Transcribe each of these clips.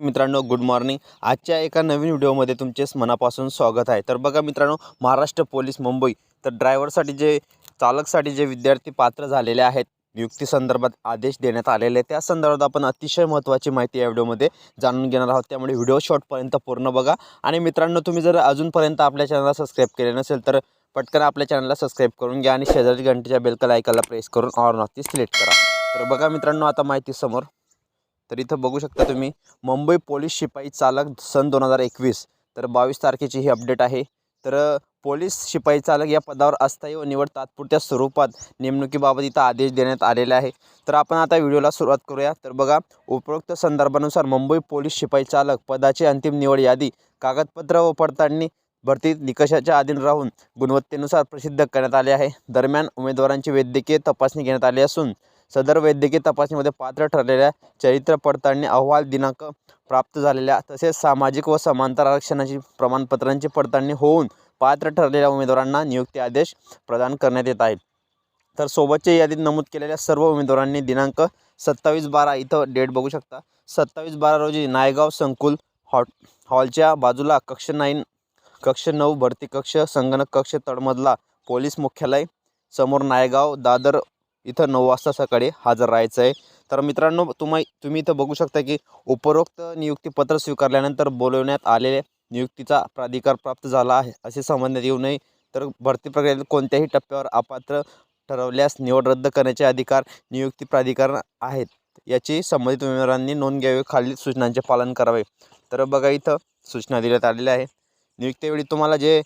मित्रांनो good morning आजच्या एका नवीन व्हिडिओमध्ये तुमचे मनापासून स्वागत आहे. तर बघा मित्रांनो महाराष्ट्र पोलीस मुंबई तर ड्रायव्हरसाठी जे चालकसाठी जे विद्यार्थी पात्र झालेले आहेत नियुक्तीसंदर्भात आदेश देण्यात आलेले आहेत. त्या संदर्भात आपण अतिशय महत्त्वाची माहिती या व्हिडिओमध्ये जाणून घेणार आहोत. त्यामुळे व्हिडिओ शॉर्टपर्यंत पूर्ण बघा. आणि मित्रांनो तुम्ही जर अजूनपर्यंत आपल्या चॅनलला सबस्क्राईब केले नसेल तर पटकन आपल्या चॅनलला सबस्क्राईब करून घ्या आणि शेजारी घंटेच्या बेलकला ऐकायला प्रेस करून ऑर नॉटी सिलेक्ट करा. तर बघा मित्रांनो आता माहिती समोर. तर इथं बघू शकता तुम्ही मुंबई पोलीस शिपाई चालक सन दोन हजार एकवीस. तर बावीस तारखेची ही अपडेट आहे. तर पोलीस शिपाई चालक या पदावर अस्थायी व निवड तात्पुरत्या स्वरूपात नेमणुकीबाबत इथं आदेश देण्यात आलेले आहे. तर आपण आता व्हिडिओला सुरुवात करूया. तर बघा उपरोक्त संदर्भानुसार मुंबई पोलीस शिपाई चालक पदाची अंतिम निवड यादी कागदपत्र व पडताळणी भरती निकषाच्या अधीन राहून गुणवत्तेनुसार प्रसिद्ध करण्यात आले आहे. दरम्यान उमेदवारांची वैद्यकीय तपासणी घेण्यात आली असून सदर वैद्यकीय तपासणीमध्ये पात्र ठरलेल्या चरित्र पडताळणी अहवाल दिनांक प्राप्त झालेल्या तसेच सामाजिक व समांतर आरक्षणाची प्रमाणपत्रांची पडताळणी होऊन पात्र ठरलेल्या उमेदवारांना नियुक्ती आदेश प्रदान करण्यात येत आहे तर सोबतच्या यादीत नमूद केलेल्या सर्व उमेदवारांनी दिनांक सत्तावीस बारा इथं डेट बघू शकता. सत्तावीस बारा रोजी नायगाव संकुल हॉट हॉलच्या बाजूला कक्ष नाईन कक्ष नऊ भरती कक्ष संगणक कक्ष तळमधला पोलीस मुख्यालय समोर नायगाव दादर इथं नऊ वाजता सकाळी हजर राहायचं आहे तर मित्रांनो तुम्ही तुम्ही इथं बघू शकता की उपरोक्त नियुक्तीपत्र स्वीकारल्यानंतर बोलवण्यात आलेले नियुक्तीचा प्राधिकार प्राप्त झाला आहे असे संबंधित येऊ नये. तर भरती प्रक्रियेत कोणत्याही टप्प्यावर अपात्र ठरवल्यास निवड रद्द करण्याचे अधिकार नियुक्ती प्राधिकरण आहेत. याची संबंधित उमेदवारांनी नोंद घ्यावी खालील सूचनांचे पालन करावे. तर बघा इथं सूचना देण्यात आलेल्या आहे. नियुक्तीवेळी तुम्हाला जे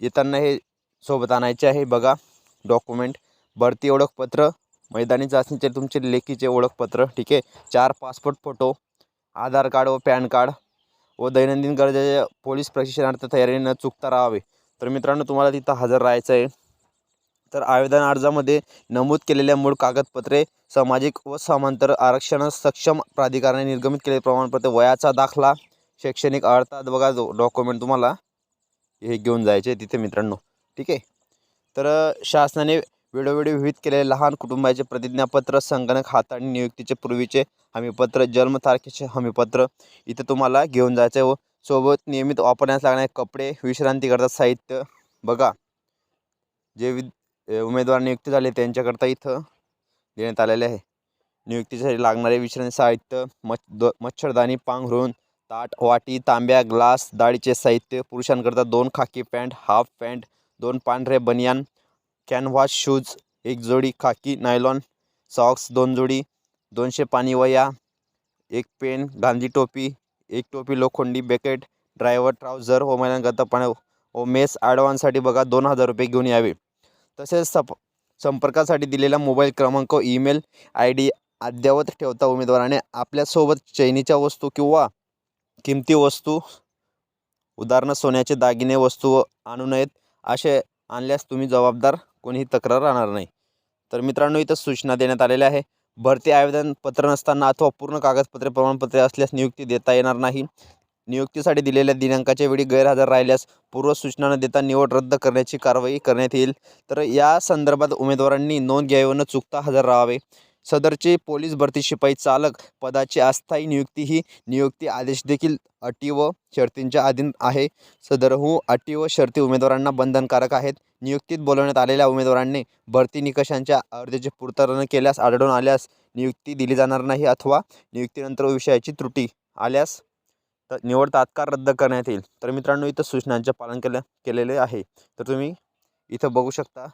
येताना हे सोबत आणायचे आहे बघा डॉक्युमेंट. भरती ओळखपत्र. मैदानी चाचणीचे तुमचे लेखीचे ओळखपत्र ठीक आहे? चार पासपोर्ट फोटो आधार कार्ड व पॅन कार्ड व दैनंदिन गरजेच्या पोलीस प्रशिक्षणार्थ तयारी न चुकता राहावे. तर मित्रांनो तुम्हाला तिथं हजर राहायचं आहे तर आवेदन अर्जामध्ये नमूद केलेल्या मूळ कागदपत्रे सामाजिक व समांतर आरक्षण सक्षम प्राधिकरणाने निर्गमित केलेले प्रमाणपत्र वयाचा दाखला शैक्षणिक अर्थात बघा डॉक्युमेंट तुम्हाला हे घेऊन जायचे तिथे मित्रांनो ठीक आहे? तर शासनाने वेळोवेळी विहित केलेले लहान कुटुंबाचे प्रतिज्ञापत्र संगणक हाताळणी नियुक्तीचे पूर्वीचे हमीपत्र जन्मतारखेचे हमीपत्र इथं तुम्हाला घेऊन जायचं आहे व सोबत नियमित वापरण्यास लागणारे कपडे विश्रांतीकरता साहित्य बघा. जे विद उमेदवार नियुक्ती झाले त्यांच्याकरता इथं देण्यात आलेले आहे. नियुक्तीसाठी लागणारे विश्रांती साहित्य मच्छ द मच्छरदाणी पांघरून ताट वाटी तांब्या ग्लास दाढीचे साहित्य पुरुषांकरता दोन खाकी पॅन्ट हाफ पॅन्ट दोन पांढरे बनियान कॅनव्हास शूज एक जोडी खाकी नायलॉन सॉक्स दोन जोडी दोनशे पाणी वया एक पेन गांधी टोपी एक टोपी लोखंडी बेकेट ड्रायव्हर ट्राउझर व महिलांकरता पाण्या व मेस ॲडव्हान्ससाठी बघा दोन हजार रुपये घेऊन यावे. तसेच सप संपर्कासाठी दिलेला मोबाईल क्रमांक ईमेल आय डी अद्ययावत ठेवता उमेदवाराने आपल्यासोबत चैनीच्या वस्तू किंवा किमती वस्तू उदाहरणं सोन्याचे दागिने वस्तू आणू नयेत असे आणल्यास तुम्ही जबाबदार कोणीही तक्रार राहणार नाही. तर मित्रांनो इथं सूचना देण्यात आलेल्या आहे. भरती आवेदनपत्र नसताना अथवा पूर्ण कागदपत्रे प्रमाणपत्रे असल्यास नियुक्ती देता येणार नाही. नियुक्तीसाठी दिलेल्या दिनांकाच्या वेळी गैरहजर राहिल्यास पूर्व सूचना न देता निवड रद्द करण्याची कारवाई करण्यात येईल. तर या संदर्भात उमेदवारांनी नोंद घ्यावी न चुकता हजर राहावे. सदरचे पोलीस भरती शिपाई चालक पदाची अस्थायी नियुक्ती ही नियुक्ती आदेश देखील अटी व शर्तींच्या अधीन आहे. सदरहू हो अटी व शर्ती उमेदवारांना बंधनकारक आहेत. नियुक्तीत बोलवण्यात आलेल्या उमेदवारांनी भरती निकषांच्या अर्जाची पूर्तता न केल्यास आढळून आल्यास नियुक्ती दिली जाणार नाही अथवा नियुक्तीनंतर विषयाची त्रुटी आल्यास तर निवड तात्काळ रद्द करण्यात येईल. तर मित्रांनो इथं सूचनांचे पालन केलं केलेले आहे. तर तुम्ही इथं बघू शकता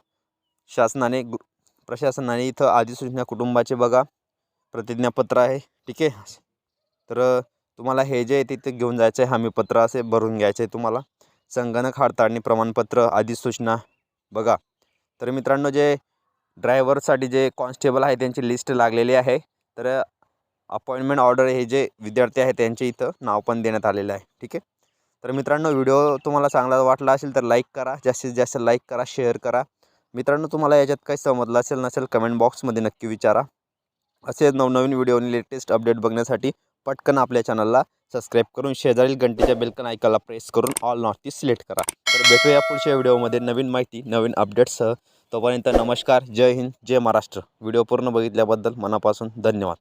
शासनाने गु प्रशासनाने इथं अधिसूचना कुटुंबाचे बघा. प्रतिज्ञापत्र आहे. ठीक आहे? तर तुम्हाला हे जे आहे तिथे घेऊन जायचं आहे हमीपत्र असे भरून घ्यायचं आहे तुम्हाला. संगणक हाडताळणी प्रमाणपत्र अधिसूचना बघा. तर मित्रांनो जे ड्रायव्हरसाठी जे कॉन्स्टेबल आहे त्यांची लिस्ट लागलेली आहे. तर अपॉइंटमेंट ऑर्डर हे जे विद्यार्थी आहेत त्यांचे इथं नाव पण देण्यात आलेलं आहे. ठीक आहे? तर मित्रांनो व्हिडिओ तुम्हाला चांगला वाटला असेल तर लाईक करा. जास्तीत जास्त लाईक करा शेअर करा. मित्रांनो तुम्हाला याच्यात काही समजलं असेल नसेल कमेंट बॉक्समध्ये नक्की विचारा. असे नवनवीन व्हिडिओ आणि लेटेस्ट अपडेट बघण्यासाठी पटकन आपल्या चॅनलला सबस्क्राईब करून शेजारील घंटेच्या बेलकन ऐकायला प्रेस करून ऑल नॉर्थी सिलेक्ट करा. तर भेटूया पुढच्या व्हिडिओमध्ये नवीन माहिती नवीन अपडेट्ससह तोपर्यंत नमस्कार जय हिंद जय महाराष्ट्र. व्हिडिओ पूर्ण बघितल्याबद्दल मनापासून धन्यवाद.